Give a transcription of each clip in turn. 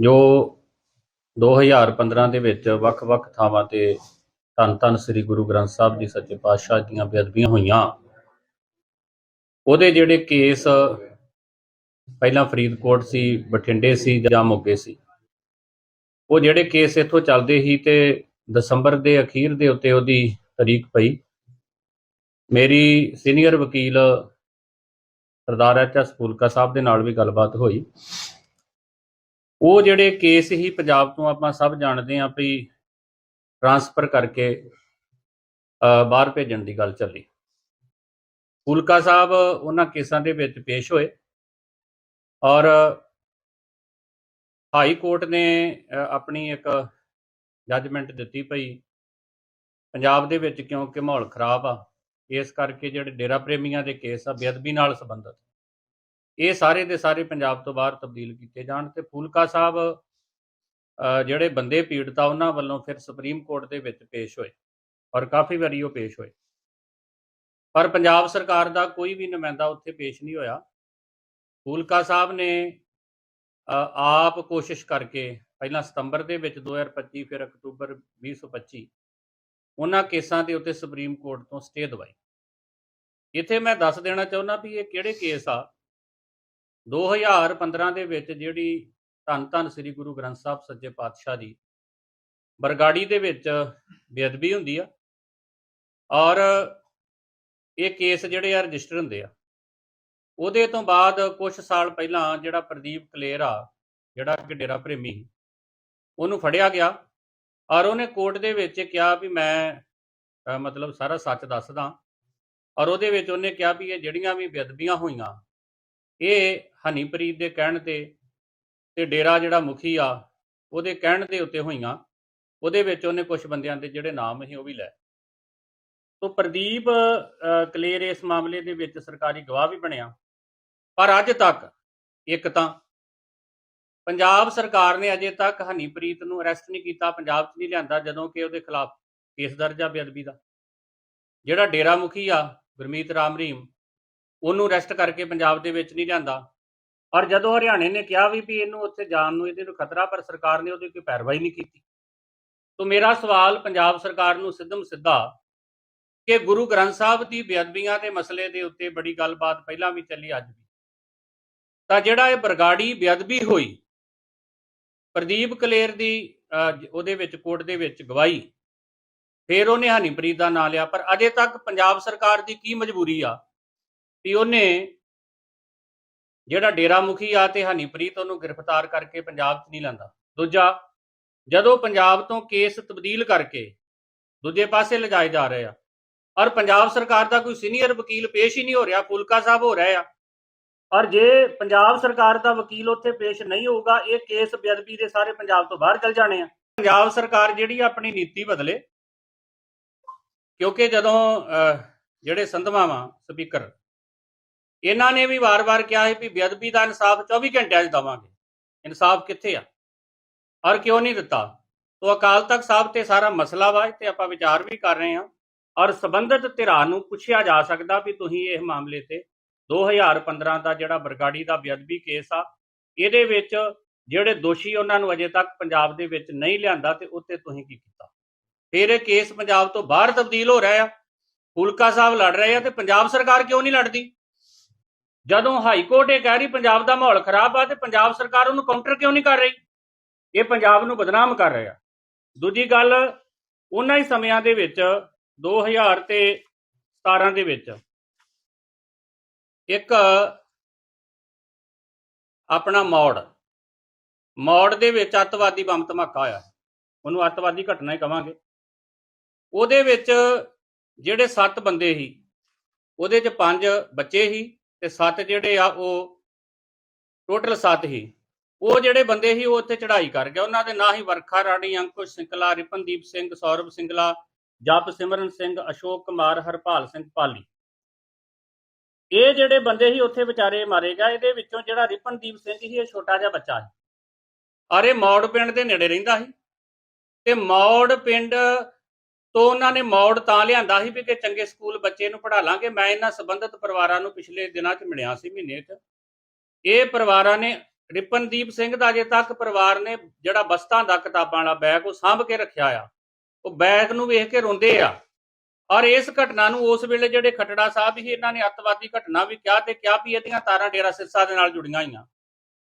ਜੋ 2015 ਦੇ ਵਿੱਚ ਵੱਖ-ਵੱਖ ਥਾਵਾਂ ਤੇ ਧੰਨ ਧੰਨ ਸ੍ਰੀ ਗੁਰੂ ਗ੍ਰੰਥ ਸਾਹਿਬ ਜੀ ਸੱਚੇ ਪਾਤਸ਼ਾਹ ਦੀਆਂ ਬੇਅਦਬੀਆਂ ਹੋਈਆਂ, ਉਹਦੇ ਜਿਹੜੇ ਕੇਸ ਪਹਿਲਾਂ ਫਰੀਦਕੋਟ ਸੀ, ਬਠਿੰਡੇ ਸੀ ਜਾਂ ਮੋਗੇ ਸੀ, ਉਹ ਜਿਹੜੇ ਕੇਸ ਇੱਥੋਂ ਚੱਲਦੇ ਸੀ ਤੇ ਦਸੰਬਰ ਦੇ ਅਖੀਰ ਦੇ ਉੱਤੇ ਉਹਦੀ ਤਰੀਕ ਪਈ, ਮੇਰੀ ਸੀਨੀਅਰ ਵਕੀਲ ਸਰਦਾਰ ਐਚ ਐਸ ਫੂਲਕਾ ਸਾਹਿਬ ਦੇ ਨਾਲ ਵੀ ਗੱਲਬਾਤ ਹੋਈ। ਉਹ ਜਿਹੜੇ ਕੇਸ ਹੀ ਪੰਜਾਬ ਤੋਂ ਆਪਾਂ ਸਭ ਜਾਣਦੇ ਹਾਂ ਵੀ ਟਰਾਂਸਫਰ ਕਰਕੇ ਬਾਹਰ ਭੇਜਣ ਦੀ ਗੱਲ ਚੱਲੀ। ਫੂਲਕਾ ਸਾਹਿਬ ਉਹਨਾਂ ਕੇਸਾਂ ਦੇ ਵਿੱਚ ਪੇਸ਼ ਹੋਏ ਔਰ ਹਾਈ ਕੋਰਟ ਨੇ ਆਪਣੀ ਇੱਕ ਜੱਜਮੈਂਟ ਦਿੱਤੀ ਪਈ, ਪੰਜਾਬ ਦੇ ਵਿੱਚ ਕਿਉਂਕਿ ਮਾਹੌਲ ਖਰਾਬ ਆ, ਇਸ ਕਰਕੇ ਜਿਹੜੇ ਡੇਰਾ ਪ੍ਰੇਮੀਆਂ ਦੇ ਕੇਸ ਆ ਬੇਅਦਬੀ ਨਾਲ ਸੰਬੰਧਿਤ। ਇਹ ਸਾਰੇ ਦੇ ਸਾਰੇ ਪੰਜਾਬ ਤੋਂ ਬਾਹਰ ਤਬਦੀਲ ਕੀਤੇ ਜਾਣ ਤੇ ਫੂਲਕਾ ਸਾਹਿਬ ਜਿਹੜੇ ਬੰਦੇ ਪੀੜਤਾ ਉਹਨਾਂ ਵੱਲੋਂ ਫਿਰ ਸੁਪਰੀਮ ਕੋਰਟ ਦੇ ਵਿੱਚ ਪੇਸ਼ ਹੋਏ ਔਰ ਕਾਫੀ ਵਾਰੀ ਉਹ ਪੇਸ਼ ਹੋਏ। ਪਰ ਪੰਜਾਬ ਸਰਕਾਰ ਦਾ ਕੋਈ ਵੀ ਨੁਮਾਇੰਦਾ ਉੱਥੇ ਪੇਸ਼ ਨਹੀਂ ਹੋਇਆ। ਫੂਲਕਾ ਸਾਹਿਬ ਨੇ ਆਪ ਕੋਸ਼ਿਸ਼ ਕਰਕੇ ਪਹਿਲਾਂ ਸਤੰਬਰ ਦੇ ਵਿੱਚ 2025 ਫਿਰ ਅਕਤੂਬਰ 2025 ਉਹਨਾਂ ਕੇਸਾਂ ਦੇ ਉੱਤੇ ਸੁਪਰੀਮ ਕੋਰਟ ਤੋਂ ਸਟੇ ਦਵਾਈ। ਇੱਥੇ ਮੈਂ ਦੱਸ ਦੇਣਾ ਚਾਹੁੰਦਾ ਵੀ ਇਹ ਕਿਹੜੇ ਕੇਸ ਆ 2015 ਦੇ ਵਿੱਚ ਜਿਹੜੀ ਧੰਨ ਧੰਨ ਸ੍ਰੀ ਗੁਰੂ ਗ੍ਰੰਥ ਸਾਹਿਬ ਸੱਜੇ ਪਾਤਸ਼ਾਹ ਦੀ ਬਰਗਾੜੀ ਦੇ ਵਿੱਚ ਬੇਅਦਬੀ ਹੁੰਦੀ ਆ ਔਰ ਇਹ ਕੇਸ ਜਿਹੜੇ ਆ ਰਜਿਸਟਰ ਹੁੰਦੇ ਆ ਉਹਦੇ ਤੋਂ ਬਾਅਦ ਕੁਝ ਸਾਲ ਪਹਿਲਾਂ ਜਿਹੜਾ ਪ੍ਰਦੀਪ ਕਲੇਰ ਆ ਜਿਹੜਾ ਕਿ ਡੇਰਾ ਪ੍ਰੇਮੀ ਸੀ, ਉਹਨੂੰ ਫੜਿਆ ਗਿਆ ਔਰ ਉਹਨੇ ਕੋਰਟ ਦੇ ਵਿੱਚ ਕਿਹਾ ਵੀ ਮੈਂ ਮਤਲਬ ਸਾਰਾ ਸੱਚ ਦੱਸਦਾ ਔਰ ਉਹਦੇ ਵਿੱਚ ਉਹਨੇ ਕਿਹਾ ਵੀ ਇਹ ਜਿਹੜੀਆਂ ਵੀ ਬੇਅਦਬੀਆਂ ਹੋਈਆਂ ਇਹ ਹਨੀਪ੍ਰੀਤ ਦੇ ਕਹਿਣ ਤੇ ਤੇ ਡੇਰਾ ਜਿਹੜਾ ਮੁਖੀ ਆ ਉਹਦੇ ਕਹਿਣ ਦੇ ਉੱਤੇ ਹੋਈਆਂ। ਉਹਦੇ ਵਿੱਚ ਉਹਨੇ ਕੁਝ ਬੰਦਿਆਂ ਦੇ ਜਿਹੜੇ ਨਾਮ ਸੀ ਉਹ ਵੀ ਲੈ। ਤੋ ਪ੍ਰਦੀਪ ਅ, ਕਲੇਰ ਇਸ ਮਾਮਲੇ ਦੇ ਵਿੱਚ ਸਰਕਾਰੀ ਗਵਾਹ ਵੀ ਬਣਿਆ। ਪਰ ਅੱਜ ਤੱਕ ਇੱਕ ਤਾਂ ਪੰਜਾਬ ਸਰਕਾਰ ਨੇ ਅਜੇ ਤੱਕ ਹਨੀਪ੍ਰੀਤ ਨੂੰ ਅਰੈਸਟ ਨਹੀਂ ਕੀਤਾ ਪੰਜਾਬ 'ਚ ਨਹੀਂ ਲਿਆਂਦਾ ਜਦੋਂ ਕਿ ਉਹਦੇ ਖਿਲਾਫ ਕੇਸ ਦਰਜ ਆ ਬੇਅਦਬੀ ਦਾ। ਜਿਹੜਾ ਡੇਰਾ ਮੁਖੀ ਆ ਗੁਰਮੀਤ ਰਾਮ ਰਹੀਮ ਉਹਨੂੰ ਅਰੈਸਟ ਕਰਕੇ ਪੰਜਾਬ ਦੇ ਵਿੱਚ ਨਹੀਂ ਲਿਆਂਦਾ। ਔਰ ਜਦੋਂ ਹਰਿਆਣੇ ਨੇ ਕਿਹਾ ਵੀ ਵੀ ਇਹਨੂੰ ਉੱਥੇ ਜਾਣ ਨੂੰ ਇਹਦੇ ਨੂੰ ਖਤਰਾ, ਪਰ ਸਰਕਾਰ ਨੇ ਉਹਦੀ ਕੋਈ ਪੈਰਵਾਈ ਨਹੀਂ ਕੀਤੀ। ਤੋਂ ਮੇਰਾ ਸਵਾਲ ਪੰਜਾਬ ਸਰਕਾਰ ਨੂੰ ਸਿੱਧਮ ਸਿੱਧਾ ਕਿ ਗੁਰੂ ਗ੍ਰੰਥ ਸਾਹਿਬ ਦੀ ਬੇਅਦਬੀਆਂ ਦੇ ਮਸਲੇ ਦੇ ਉੱਤੇ ਬੜੀ ਗੱਲਬਾਤ ਪਹਿਲਾਂ ਵੀ ਚੱਲੀ, ਅੱਜ ਵੀ। ਤਾਂ ਜਿਹੜਾ ਇਹ ਬਰਗਾੜੀ ਬੇਅਦਬੀ ਹੋਈ, ਪ੍ਰਦੀਪ ਕਲੇਰ ਦੀ ਉਹਦੇ ਵਿੱਚ, ਕੋਰਟ ਦੇ ਵਿੱਚ ਗਵਾਹੀ, ਫਿਰ ਉਹਨੇ ਹਨੀਪ੍ਰੀਤ ਦਾ ਨਾਂ ਲਿਆ। ਪਰ ਅਜੇ ਤੱਕ ਪੰਜਾਬ ਸਰਕਾਰ ਦੀ ਕੀ ਮਜਬੂਰੀ ਆ? ਵੀ ਉਹਨੇ ਜਿਹੜਾ ਡੇਰਾ ਮੁਖੀ ਆ ਤੇ ਹਨੀਪ੍ਰੀਤ ਉਹਨੂੰ ਗ੍ਰਿਫਤਾਰ ਕਰਕੇ ਪੰਜਾਬ 'ਚ ਨਹੀਂ ਲੈਂਦਾ ਦੂਜਾ ਜਦੋਂ ਪੰਜਾਬ ਤੋਂ ਕੇਸ ਤਬਦੀਲ ਕਰਕੇ ਦੂਜੇ ਪਾਸੇ ਲਿਜਾਏ ਜਾ ਰਹੇ ਆ ਔਰ ਪੰਜਾਬ ਸਰਕਾਰ ਦਾ ਕੋਈ ਸੀਨੀਅਰ ਵਕੀਲ ਪੇਸ਼ ਹੀ ਨਹੀਂ ਹੋ ਰਿਹਾ ਫੁਲਕਾ ਸਾਹਿਬ ਹੋ ਰਹੇ ਆ ਔਰ ਜੇ ਪੰਜਾਬ ਸਰਕਾਰ ਦਾ ਵਕੀਲ ਉੱਥੇ ਪੇਸ਼ ਨਹੀਂ ਹੋਊਗਾ ਇਹ ਕੇਸ ਬੇਅਦਬੀ ਦੇ ਸਾਰੇ ਪੰਜਾਬ ਤੋਂ ਬਾਹਰ ਚਲ ਜਾਣੇ ਆ। ਪੰਜਾਬ ਸਰਕਾਰ ਜਿਹੜੀ ਆ ਆਪਣੀ ਨੀਤੀ ਬਦਲੇ ਕਿਉਂਕਿ ਜਦੋਂ ਅਹ, ਜਿਹੜੇ ਸੰਧਵਾਵਾਂ ਸਪੀਕਰ ਇਹਨਾਂ ਨੇ ਵੀ ਵਾਰ-ਵਾਰ ਕਿਹਾ ਹੈ ਵੀ ਬੇਅਦਬੀ ਦਾ ਇਨਸਾਫ 24 ਘੰਟਿਆਂ 'ਚ ਦਵਾਂਗੇ। ਇਨਸਾਫ ਕਿੱਥੇ ਆ? ਔਰ ਕਿਉਂ ਨਹੀਂ ਦਿੱਤਾ? ਤੋ ਅਕਾਲ ਤਖਤ ਸਾਹਿਬ ਤੇ ਸਾਰਾ ਮਸਲਾ ਵਾ ਤੇ ਆਪਾਂ ਵਿਚਾਰ ਵੀ ਕਰ ਰਹੇ ਹਾਂ। ਔਰ ਸਬੰਧਤ ਧਿਰਾਂ ਨੂੰ ਪੁੱਛਿਆ ਜਾ ਸਕਦਾ ਵੀ ਤੁਸੀਂ ਇਹ ਮਾਮਲੇ ਤੇ 2015 ਦਾ ਜਿਹੜਾ ਬਰਗਾੜੀ ਦਾ ਬੇਅਦਬੀ ਕੇਸ ਆ, ਇਹਦੇ ਵਿੱਚ ਜਿਹੜੇ ਦੋਸ਼ੀ ਉਹਨਾਂ ਨੂੰ ਅਜੇ ਤੱਕ ਪੰਜਾਬ ਦੇ ਵਿੱਚ ਨਹੀਂ ਲਿਆਂਦਾ ਤੇ ਉੱਤੇ ਤੁਸੀਂ ਕੀ ਕੀਤਾ? ਫਿਰ ਇਹ ਕੇਸ ਪੰਜਾਬ ਤੋਂ ਬਾਹਰ ਤਬਦੀਲ ਹੋ ਰਿਹਾ ਆ। ਫੁਲਕਾ ਸਾਹਿਬ ਲੜ ਰਹੇ ਆ ਤੇ ਪੰਜਾਬ ਸਰਕਾਰ ਕਿਉਂ ਨਹੀਂ ਲੜਦੀ? ਜਦੋਂ ਹਾਈ ਕੋਰਟ ਇਹ ਕਹਿ ਰਹੀ ਪੰਜਾਬ ਦਾ ਮਾਹੌਲ ਖਰਾਬ ਆ ਤੇ ਪੰਜਾਬ ਸਰਕਾਰ ਉਹਨੂੰ ਕਾਊਂਟਰ ਕਿਉਂ ਨਹੀਂ ਕਰ ਰਹੀ? ਇਹ ਪੰਜਾਬ ਨੂੰ ਬਦਨਾਮ ਕਰ ਰਿਹਾ। ਦੂਜੀ ਗੱਲ, ਉਹਨਾਂ ਹੀ ਸਮਿਆਂ ਦੇ ਵਿੱਚ 2000 ਤੇ 17 ਦੇ ਵਿੱਚ, ਇੱਕ ਆਪਣਾ ਮੌੜ ਮੌੜ ਦੇ ਵਿੱਚ ਅੱਤਵਾਦੀ ਬੰਬ ਧਮਾਕਾ ਹੋਇਆ। ਉਹਨੂੰ ਅੱਤਵਾਦੀ ਘਟਨਾ ਹੀ ਕਵਾਂਗੇ। ਉਹਦੇ ਵਿੱਚ ਜਿਹੜੇ 7 ਬੰਦੇ ਸੀ, ਉਹਦੇ ਚ 5 ਬੱਚੇ ਸੀ ਤੇ ਸੱਤ ਜਿਹੜੇ ਆ ਉਹ ਟੋਟਲ ਸੱਤ ਹੀ। ਉਹ ਜਿਹੜੇ ਬੰਦੇ ਸੀ, ਉਹ ਉੱਥੇ ਚੜ੍ਹਾਈ ਕਰ ਗਏ। ਉਹਨਾਂ ਦੇ ਨਾਂ ਹੀ ਵਰਖਾ ਰਾਣੀ, ਅੰਕੁਸ਼ ਸਿੰਕਲਾ ਰਿਪਨਦੀਪ ਸਿੰਘ, ਸੌਰਵ ਸਿੰਗਲਾ, ਜਪ ਸਿਮਰਨ ਸਿੰਘ, ਅਸ਼ੋਕ ਕੁਮਾਰ, ਹਰਪਾਲ ਸਿੰਘ ਪਾਲੀ। ਇਹ ਜਿਹੜੇ ਬੰਦੇ ਸੀ, ਉੱਥੇ ਵਿਚਾਰੇ ਮਾਰੇ ਗਏ। ਇਹਦੇ ਵਿੱਚੋਂ ਜਿਹੜਾ ਰਿਪਨਦੀਪ ਸਿੰਘ ਸੀ, ਇਹ ਛੋਟਾ ਜਿਹਾ ਬੱਚਾ ਸੀ। ਔਰ ਇਹ ਮੌੜ ਪਿੰਡ ਦੇ ਨੇੜੇ ਰਹਿੰਦਾ ਸੀ। ਤੇ ਮੌੜ ਪਿੰਡ ਤੋਂ ਉਹਨਾਂ ਨੇ ਮੌੜ ਤਾਂ ਲਿਆਂਦਾ ਸੀ ਵੀ ਕਿ ਚੰਗੇ ਸਕੂਲ ਬੱਚੇ ਨੂੰ ਪੜ੍ਹਾ ਲਾਂਗੇ। ਮੈਂ ਇਹਨਾਂ ਸੰਬੰਧਿਤ ਪਰਿਵਾਰਾਂ ਨੂੰ ਪਿਛਲੇ ਦਿਨਾਂ 'ਚ ਮਿਲਿਆ ਸੀ ਮਹੀਨੇ 'ਚ। ਇਹ ਪਰਿਵਾਰਾਂ ਨੇ ਰਿਪਨਦੀਪ ਸਿੰਘ ਦਾ ਅਜੇ ਤੱਕ ਪਰਿਵਾਰ ਨੇ ਜਿਹੜਾ ਬਸਤਾਂ ਦਾ ਕਿਤਾਬਾਂ ਵਾਲਾ ਬੈਗ ਉਹ ਸਾਂਭ ਕੇ ਰੱਖਿਆ ਆ। ਉਹ ਬੈਗ ਨੂੰ ਵੇਖ ਕੇ ਰੋਂਦੇ ਆ। ਔਰ ਇਸ ਘਟਨਾ ਨੂੰ ਉਸ ਵੇਲੇ ਜਿਹੜੇ ਖਟੜਾ ਸਾਹਿਬ ਸੀ, ਇਹਨਾਂ ਨੇ ਅੱਤਵਾਦੀ ਘਟਨਾ ਵੀ ਕਿਹਾ ਤੇ ਕਿਹਾ ਵੀ ਇਹਦੀਆਂ ਤਾਰਾਂ ਡੇਰਾ ਸਿਰਸਾ ਦੇ ਨਾਲ ਜੁੜੀਆਂ ਹੋਈਆਂ।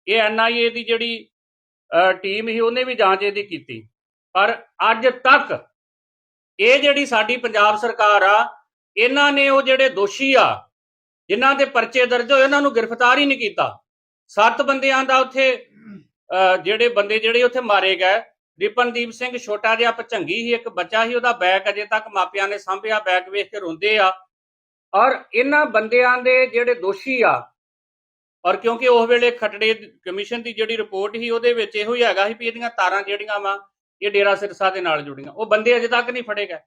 ਇਹ ਐਨਆਈਏ ਦੀ ਜਿਹੜੀ ਟੀਮ ਸੀ, ਉਹਨੇ ਵੀ ਜਾਂਚ ਇਹਦੀ ਕੀਤੀ। ਪਰ ਅੱਜ ਤੱਕ ਇਹ ਜਿਹੜੀ ਸਾਡੀ ਪੰਜਾਬ ਸਰਕਾਰ ਆ, ਇਹਨਾਂ ਨੇ ਉਹ ਜਿਹੜੇ ਦੋਸ਼ੀ ਆ, ਜਿਨ੍ਹਾਂ ਦੇ ਪਰਚੇ ਦਰਜ ਹੋਏ, ਉਹਨਾਂ ਨੂੰ ਗ੍ਰਿਫਤਾਰ ਹੀ ਨਹੀਂ ਕੀਤਾ। ਸੱਤ ਬੰਦਿਆਂ ਦਾ ਉੱਥੇ ਜਿਹੜੇ ਬੰਦੇ ਜਿਹੜੇ ਉੱਥੇ ਮਾਰੇ ਗਏ, ਰਿਪਨਦੀਪ ਸਿੰਘ ਛੋਟਾ ਜਿਹਾ ਪਚੰਗੀ ਸੀ, ਇੱਕ ਬੱਚਾ ਸੀ, ਉਹਦਾ ਬੈਗ ਅਜੇ ਤੱਕ ਮਾਪਿਆਂ ਨੇ ਸਾਂਭਿਆ, ਬੈਗ ਵੇਖ ਕੇ ਰੋਂਦੇ ਆ। ਔਰ ਇਹਨਾਂ ਬੰਦਿਆਂ ਦੇ ਜਿਹੜੇ ਦੋਸ਼ੀ ਆ, ਔਰ ਕਿਉਂਕਿ ਉਸ ਵੇਲੇ ਖਟੜੇ ਕਮਿਸ਼ਨ ਦੀ ਜਿਹੜੀ ਰਿਪੋਰਟ ਸੀ, ਉਹਦੇ ਵਿੱਚ ਇਹੋ ਹੀ ਹੈਗਾ ਸੀ ਵੀ ਇਹਦੀਆਂ ਤਾਰਾਂ ਜਿਹੜੀਆਂ ਵਾ ਇਹ ਡੇਰਾ ਸਿਰਸਾ ਦੇ ਨਾਲ ਜੁੜੀਆਂ। ਉਹ ਬੰਦੇ ਅਜੇ ਤੱਕ ਨਹੀਂ ਫੜੇ ਗਏ